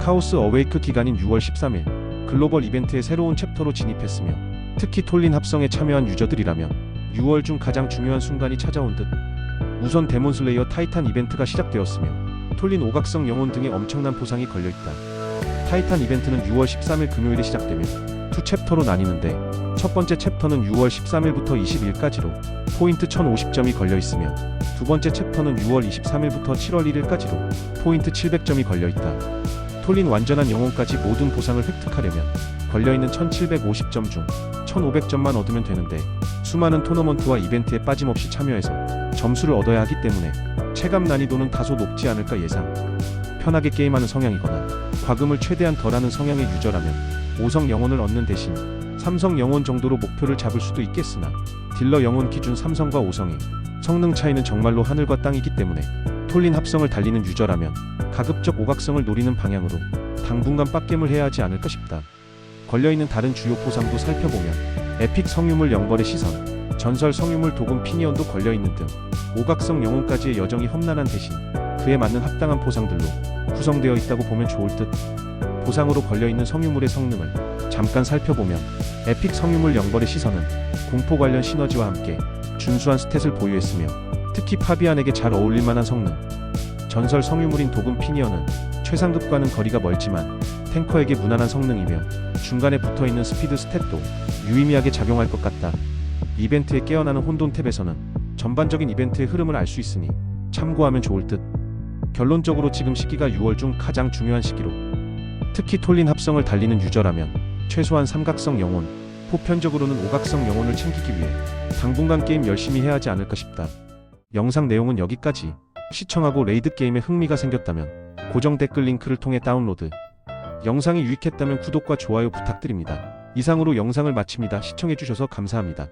카오스 어웨이크 기간인 6월 13일 글로벌 이벤트의 새로운 챕터로 진입했으며 특히 톨린 합성에 참여한 유저들이라면 6월 중 가장 중요한 순간이 찾아온 듯 우선 데몬슬레이어 타이탄 이벤트가 시작되었으며 톨린 오각성 영혼 등의 엄청난 보상이 걸려있다. 타이탄 이벤트는 6월 13일 금요일에 시작되며 투 챕터로 나뉘는데 첫 번째 챕터는 6월 13일부터 20일까지로 포인트 1050점이 걸려 있으며 두 번째 챕터는 6월 23일부터 7월 1일까지로 포인트 700점이 걸려 있다. 톨린 완전한 영혼까지 모든 보상을 획득하려면 걸려 있는 1750점 중 1500점만 얻으면 되는데 수많은 토너먼트와 이벤트에 빠짐없이 참여해서 점수를 얻어야 하기 때문에 체감 난이도는 다소 높지 않을까 예상. 편하게 게임하는 성향이거나 과금을 최대한 덜하는 성향의 유저라면 5성 영혼을 얻는 대신 3성 영혼 정도로 목표를 잡을 수도 있겠으나 딜러 영혼 기준 3성과 5성의 성능 차이는 정말로 하늘과 땅이기 때문에 톨린 합성을 달리는 유저라면 가급적 오각성을 노리는 방향으로 당분간 빡겜을 해야 하지 않을까 싶다. 걸려있는 다른 주요 포상도 살펴보면 에픽 성유물 영벌의 시선, 전설 성유물 도금 피니언도 걸려있는 등 오각성 영혼까지의 여정이 험난한 대신 그에 맞는 합당한 포상들로 구성되어 있다고 보면 좋을 듯. 보상으로 걸려있는 성유물의 성능을 잠깐 살펴보면 에픽 성유물 영벌의 시선은 공포 관련 시너지와 함께 준수한 스탯을 보유했으며 특히 파비안에게 잘 어울릴 만한 성능. 전설 성유물인 도금 피니언은 최상급과는 거리가 멀지만 탱커에게 무난한 성능이며 중간에 붙어 있는 스피드 스탯도 유의미하게 작용할 것 같다. 이벤트에 깨어나는 혼돈 탭에서는 전반적인 이벤트의 흐름을 알 수 있으니 참고하면 좋을 듯. 결론적으로 지금 시기가 6월 중 가장 중요한 시기로 특히 톨린 합성을 달리는 유저라면 최소한 삼각성 영혼, 보편적으로는 오각성 영혼을 챙기기 위해 당분간 게임 열심히 해야 하지 않을까 싶다. 영상 내용은 여기까지. 시청하고 레이드 게임에 흥미가 생겼다면 고정 댓글 링크를 통해 다운로드. 영상이 유익했다면 구독과 좋아요 부탁드립니다. 이상으로 영상을 마칩니다. 시청해주셔서 감사합니다.